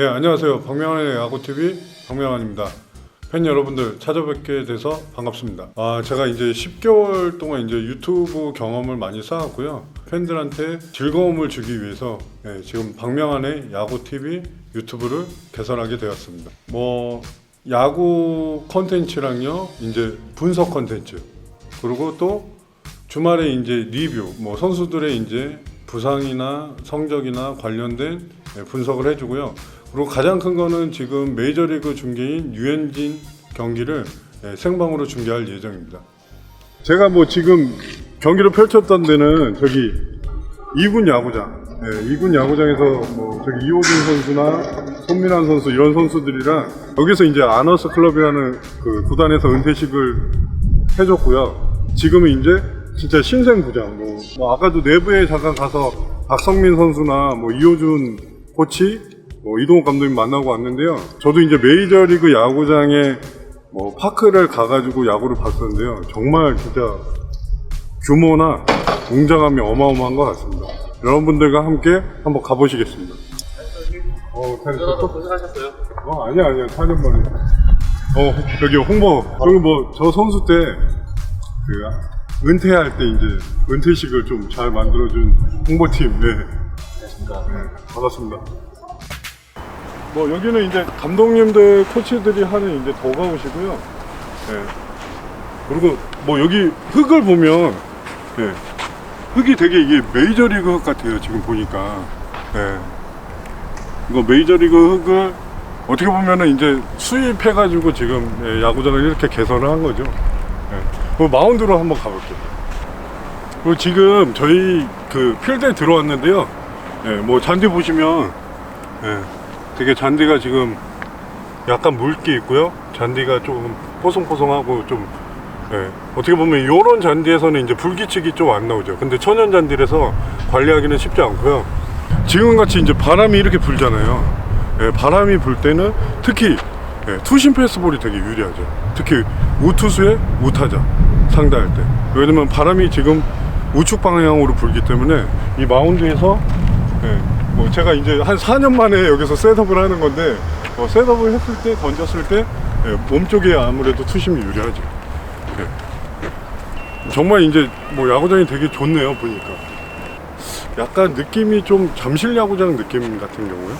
예, 안녕하세요. 박명환의 야구TV 박명환입니다. 팬 여러분들 찾아뵙게 돼서 반갑습니다. 아, 제가 이제 10개월 동안 이제 유튜브 경험을 많이 쌓았고요. 팬들한테 즐거움을 주기 위해서 예, 지금 박명환의 야구TV 유튜브를 개설하게 되었습니다. 뭐, 야구 컨텐츠랑요, 이제 분석 컨텐츠, 그리고 또 주말에 이제 리뷰, 뭐 선수들의 이제 부상이나 성적이나 관련된 예, 분석을 해주고요. 그리고 가장 큰 거는 지금 메이저리그 중계인 유현진 경기를 예, 생방으로 중계할 예정입니다. 제가 뭐 지금 경기를 펼쳤던 데는 저기 이군 야구장, 예, 이군 야구장에서 뭐 저기 이호준 선수나 손민환 선수 이런 선수들이랑 여기서 이제 아너스 클럽이라는 그 구단에서 은퇴식을 해줬고요. 지금은 이제 진짜 신생 구장. 뭐, 뭐 아까도 내부에 잠깐 가서 박성민 선수나 뭐 이호준 코치, 뭐 이동욱 감독님 만나고 왔는데요. 저도 이제 메이저리그 야구장에 뭐 파크를 가가지고 야구를 봤었는데요. 정말 진짜 규모나 웅장함이 어마어마한 것 같습니다. 여러분들과 함께 한번 가보시겠습니다. 어, 잘했어. 고생하셨어요. 어, 아니야, 아니야. 4년 만에. 어, 여기 홍보. 저기 뭐, 저 선수 때, 그, 은퇴할 때 이제, 은퇴식을 좀 잘 만들어준 홍보팀, 네. 네, 반갑습니다. 뭐, 여기는 이제 감독님들, 코치들이 하는 이제 더 가우시고요. 네. 그리고 뭐, 여기 흙을 보면, 네. 흙이 되게 이게 메이저리그 흙 같아요, 지금 보니까. 네. 이거 메이저리그 흙을 어떻게 보면은 이제 수입해가지고 지금 예, 야구장을 이렇게 개설을 한 거죠. 예. 그 마운드로 한번 가볼게요. 그리고 지금 저희 그 필드에 들어왔는데요. 예, 뭐 잔디 보시면 예, 되게 잔디가 지금 약간 물기 있고요. 잔디가 조금 포송포송하고 좀 예, 어떻게 보면 이런 잔디에서는 이제 불기측이 좀 안 나오죠. 근데 천연 잔디라서 관리하기는 쉽지 않고요. 지금 같이 이제 바람이 이렇게 불잖아요. 예, 바람이 불 때는 특히 예, 투심 패스볼이 되게 유리하죠. 특히 우투수의 우타자 상대할 때. 왜냐면 바람이 지금 우측 방향으로 불기 때문에 이 마운드에서 예, 뭐 제가 이제 한 4년 만에 여기서 셋업을 하는 건데 어, 셋업을 했을 때 던졌을 때 예, 몸 쪽에 아무래도 투심이 유리하죠. 예. 정말 이제 뭐 야구장이 되게 좋네요 보니까. 약간 느낌이 좀 잠실 야구장 느낌 같은 경우요.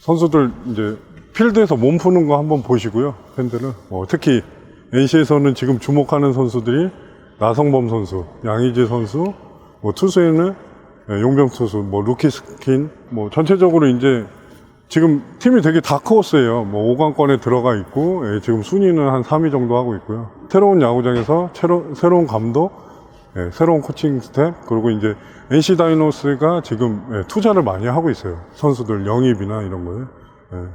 선수들 이제 필드에서 몸 푸는 거 한번 보시고요. 팬들은 뭐 특히 NC에서는 지금 주목하는 선수들이 나성범 선수, 양의지 선수, 뭐 투수에는 예, 용병 투수, 뭐 루키 스킨, 뭐 전체적으로 이제 지금 팀이 되게 다크호스예요. 뭐 5강권에 들어가 있고 예, 지금 순위는 한 3위 정도 하고 있고요. 새로운 야구장에서 새로, 새로운 감독, 예, 새로운 코칭 스텝 그리고 이제 NC 다이노스가 지금 예, 투자를 많이 하고 있어요. 선수들 영입이나 이런 거에. 예.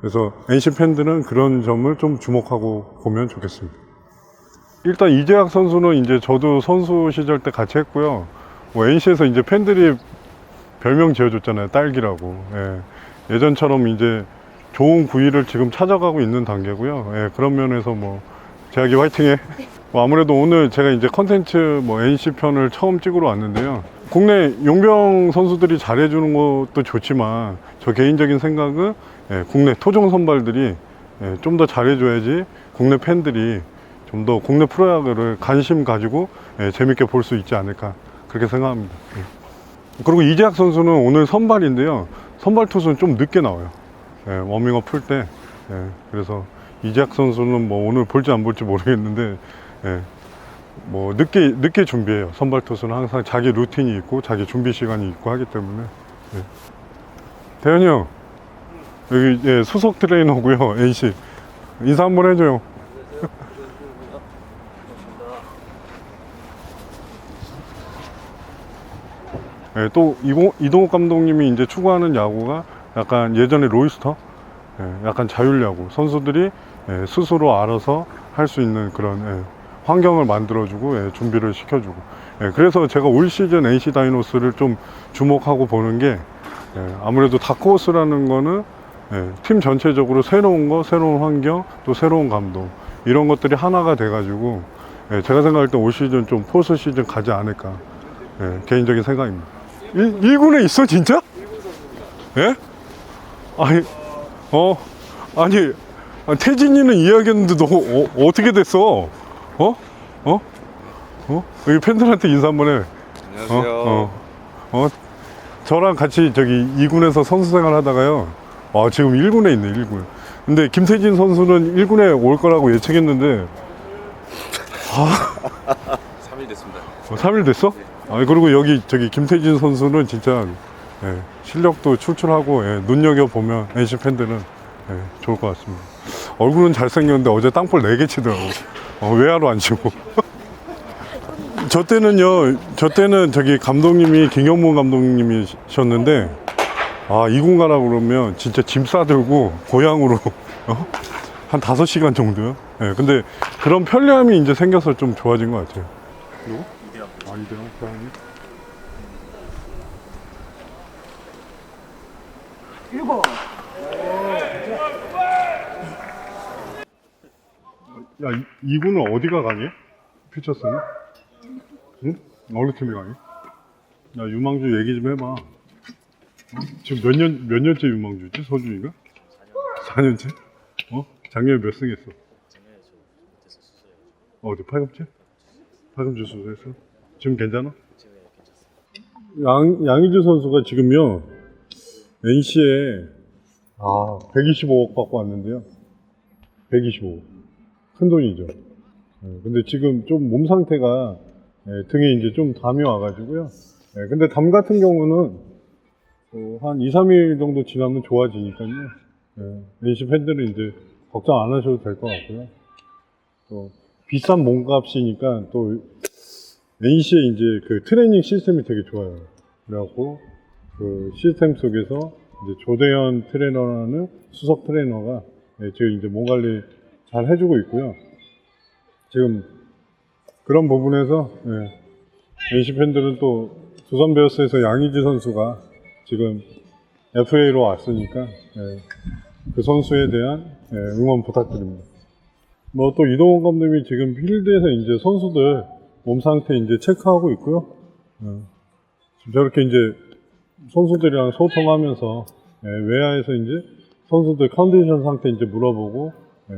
그래서 NC 팬들은 그런 점을 좀 주목하고 보면 좋겠습니다. 일단 이재학 선수는 이제 저도 선수 시절 때 같이 했고요. 뭐 NC에서 이제 팬들이 별명 지어줬잖아요. 딸기라고. 예. 예전처럼 이제 좋은 구위를 지금 찾아가고 있는 단계고요. 예, 그런 면에서 뭐 재학이 화이팅해. 뭐 아무래도 오늘 제가 이제 컨텐츠 뭐 NC 편을 처음 찍으러 왔는데요. 국내 용병 선수들이 잘해주는 것도 좋지만 저 개인적인 생각은 예, 국내 토종 선발들이 예, 좀 더 잘해줘야지 국내 팬들이 좀 더 국내 프로야구를 관심 가지고 예, 재밌게 볼 수 있지 않을까 그렇게 생각합니다. 예. 그리고 이재학 선수는 오늘 선발인데요. 선발 투수는 좀 늦게 나와요. 예, 워밍업 풀 때. 예, 그래서 이재학 선수는 뭐 오늘 볼지 안 볼지 모르겠는데, 예, 뭐 늦게 늦게 준비해요. 선발 투수는 항상 자기 루틴이 있고 자기 준비 시간이 있고 하기 때문에. 예. 대현이 형, 여기 예, 수석 트레이너고요. NC 인사 한번 해줘요. 예, 또 이공, 이동욱 감독님이 이제 추구하는 야구가 약간 예전에 로이스터, 예, 약간 자율야구. 선수들이 예, 스스로 알아서 할 수 있는 그런 예, 환경을 만들어주고 예, 준비를 시켜주고. 예, 그래서 제가 올 시즌 NC 다이노스를 좀 주목하고 보는 게 예, 아무래도 다크호스라는 거는 예, 팀 전체적으로 새로운 거, 새로운 환경, 또 새로운 감독. 이런 것들이 하나가 돼가지고 예, 제가 생각할 때 올 시즌 좀 포스 시즌 가지 않을까 예, 개인적인 생각입니다. 일, 1군에 있어 진짜? 예? 아니 어? 아니, 아, 태진이는 이야기했는데 너 어, 어떻게 됐어? 어? 어? 어? 여기 팬들한테 인사 한번 해. 안녕하세요. 어, 어, 어, 저랑 같이 저기 2군에서 선수 생활 하다가요. 아, 지금 1군에 있네, 1군. 근데 김태진 선수는 1군에 올 거라고 예측했는데 3일 됐습니다. 어, 3일 됐어? 아, 그리고 여기 저기 김태진 선수는 진짜 예, 실력도 출출하고 예, 눈여겨 보면 NC 팬들은 예, 좋을 것 같습니다. 얼굴은 잘생겼는데 어제 땅볼 4개 치더라고. 어, 외야로 안 치고. 저 때는요, 저 때는 저기 감독님이 김경문 감독님이셨는데, 아, 이군 가라고 그러면 진짜 짐 싸들고 고향으로 어? 한 5시간 정도요. 예, 근데 그런 편리함이 이제 생겨서 좀 좋아진 것 같아요. 아, 이대형 고양이? 야, 이, 이군은 어디가 강해? 퓨처스는? 응? 어느 팀이 강해? 야, 유망주 얘기 좀 해봐. 어? 지금 몇 년, 몇 년째 유망주지? 서준이가? 4년째? 어? 작년에 몇 승 했어? 어디, 8금째? 8금째 수술했어? 지금 괜찮아? 양, 양희주 선수가 지금요, NC에, 아, 125억 받고 왔는데요. 125억. 큰 돈이죠. 예, 근데 지금 좀 몸 상태가 예, 등에 이제 좀 담이 와가지고요. 예, 근데 담 같은 경우는 어, 한 2, 3일 정도 지나면 좋아지니까요. 예, NC 팬들은 이제 걱정 안 하셔도 될 것 같고요. 또 비싼 몸값이니까 또 NC의 이제 그 트레이닝 시스템이 되게 좋아요. 그래갖고 그 시스템 속에서 이제 조대현 트레이너라는 수석 트레이너가 예, 지금 이제 몸 관리 잘 해주고 있고요. 지금 그런 부분에서 예, NC 팬들은 또 두산 베어스에서 양의지 선수가 지금 FA로 왔으니까 예, 그 선수에 대한 예, 응원 부탁드립니다. 뭐 또 이동원 감독이 지금 필드에서 이제 선수들 몸 상태 이제 체크하고 있고요. 예, 저렇게 이제 선수들이랑 소통하면서 예, 외야에서 이제 선수들 컨디션 상태 이제 물어보고 예,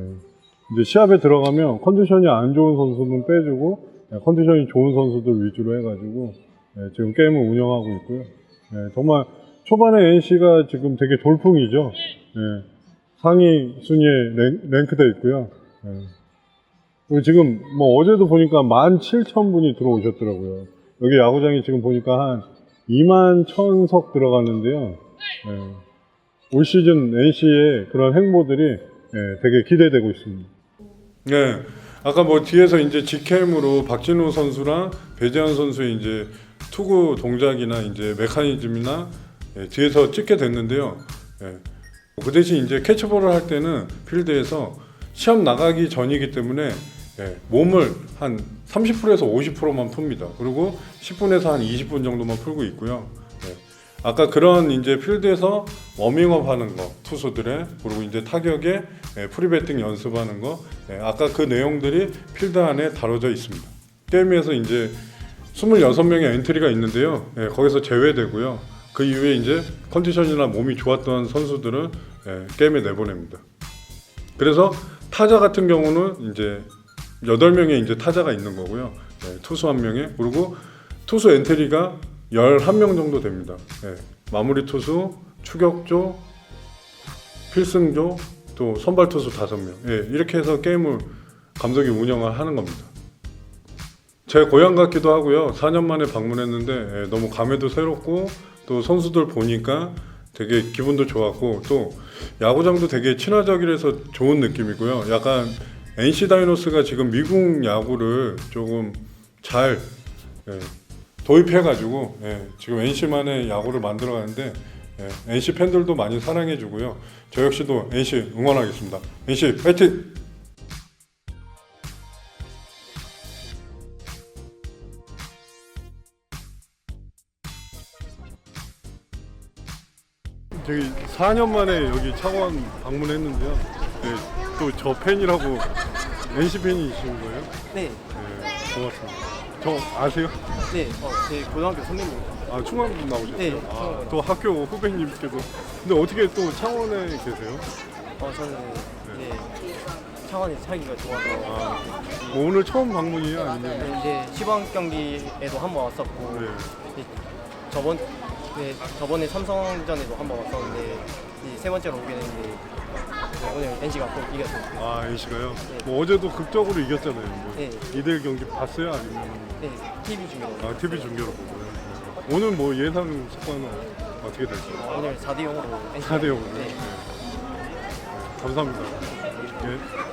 이제 시합에 들어가면 컨디션이 안 좋은 선수는 빼주고 예, 컨디션이 좋은 선수들 위주로 해가지고 예, 지금 게임을 운영하고 있고요. 예, 정말 초반에 NC가 지금 되게 돌풍이죠. 예, 상위 순위에 랭, 랭크돼 있고요. 지금 뭐 어제도 보니까 17,000분이 들어오셨더라고요. 여기 야구장이 지금 보니까 한 2만 1,000석 들어가는데요. 예, 올 시즌 NC의 그런 행보들이 예, 되게 기대되고 있습니다. 네. 아까 뭐 뒤에서 이제 직캠으로 박진우 선수랑 배재환 선수의 이제 투구 동작이나 이제 메커니즘이나 예, 뒤에서 찍게 됐는데요. 예. 그 대신 이제 캐치볼을 할 때는 필드에서 시합 나가기 전이기 때문에 예, 몸을 한 30%에서 50%만 풉니다. 그리고 10분에서 한 20분 정도만 풀고 있고요. 예. 아까 그런 이제 필드에서 워밍업 하는 거 투수들의 그리고 이제 타격에 예, 프리배팅 연습하는 거 예, 아까 그 내용들이 필드 안에 다뤄져 있습니다. 게임에서 이제 26명의 엔트리가 있는데요. 예, 거기서 제외되고요. 그 이후에 이제 컨디션이나 몸이 좋았던 선수들은 예, 게임에 내보냅니다. 그래서 타자 같은 경우는 이제 8명의 이제 타자가 있는 거고요. 예, 투수 한 명에 그리고 투수 엔트리가 11명 정도 됩니다. 예, 마무리 투수, 추격조, 필승조, 또 선발 투수 5명. 예, 이렇게 해서 게임을 감독이 운영을 하는 겁니다. 제 고향 같기도 하고요. 4년 만에 방문했는데 예, 너무 감회도 새롭고 또 선수들 보니까 되게 기분도 좋았고 또 야구장도 되게 친화적이라서 좋은 느낌이고요. 약간 NC 다이노스가 지금 미국 야구를 조금 잘 예, 도입해가지고 예, 지금 NC만의 야구를 만들어가는데 예, NC 팬들도 많이 사랑해주고요. 저 역시도 NC 응원하겠습니다. NC 파이팅! 저기 4년 만에 여기 창원 방문했는데요. 네, 또 저 팬이라고 NC 팬이신 거예요? 네, 네, 고맙습니다. 저 아세요? 네, 어, 제 고등학교 선배님입니다. 아 충암 나오셨어요? 네, 아. 또 학교 후배님께서. 근데 어떻게 또 창원에 계세요? 어, 저는 이제 창원에 살기가 좋아서 아, 뭐 오늘 처음 방문이에요? 아니면? 네, 이제 시범 경기에도 한 번 왔었고 네. 이제 저번 네, 저번에 삼성전에도 한 번 왔었는데 이제 세 번째로 오게 됐는데 네, 오늘 NC가 꼭 이겼습니다. 아, NC가요? 뭐 어제도 극적으로 이겼잖아요. 뭐. 네. 2대1 경기 봤어요? 아니면? 네, TV 중계로 아, TV 중계로 보고요. 오늘 뭐 예상 스코어는 어떻게 될까요? 오늘 4대 0으로 4대 0으로. 네. 감사합니다. 예.